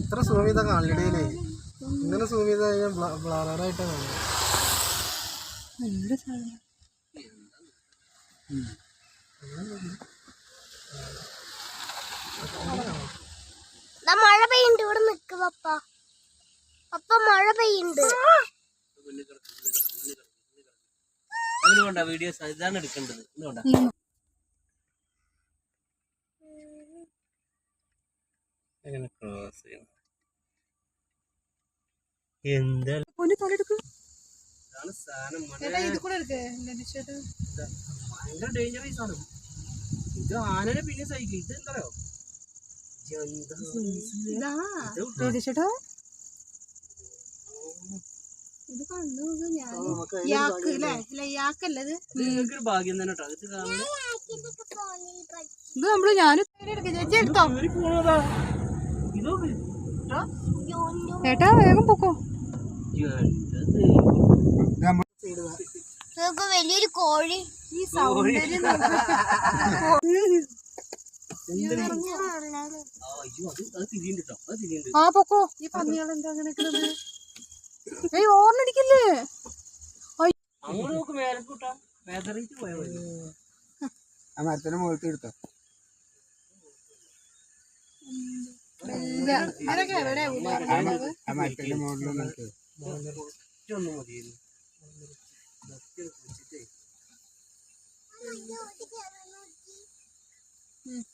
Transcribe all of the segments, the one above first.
ഇത്ര സൂം ചെയ്താൽ കാണിടയിലേ ഇങ്ങനെ സൂം ചെയ്ത് കഴിഞ്ഞാൽ ബ്ലാറായിട്ടാണ് മഴ പെയ്യുണ്ട് ഇവിടെ നിക്ക് പപ്പ. പപ്പ മഴ പെയ്യുണ്ട്. വീഡിയോസ് ഇതാണ് എടുക്കേണ്ടത്. കൂടെ ക്രോസ് ഭയങ്കര ഡേഞ്ചറസ് ആണ്. ഇത് ആനനെ പിന്നെ സഹിക്കും. ഇത് എന്തറിയോ എന്താ? ഇതാ കണ്ടു ഞാൻ. യാക്ക് അല്ലേ ഇല്ല? യാക്കല്ലത് ഇത്? നിങ്ങൾക്കൊരു ഭാഗ്യം തന്നെ കേട്ടോ. ഇത് ഇത് നമ്മൾ ഞാൻ ചേച്ചി എടുത്തോ? ചേട്ടാ വേഗം പൊക്കോ. നമുക്ക് വലിയൊരു കോഴി. ഈ സൗന്ദര്യം അയ്യോ അത് അത് തിരിയുണ്ട് കേട്ടോ ആ പൊക്കോ. ഈ പന്നികൾ എന്താ അങ്ങനെ? ഏയ് ഓർമ്മടിക്കില്ലേ? മരത്തിന്റെ മുകളിൽ എടുത്തോ.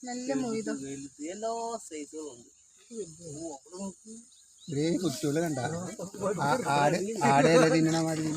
നല്ല മൊയ്തോ. എല്ലാ സൈസുകളും ഉണ്ട് തിന്നണ മാതിരി.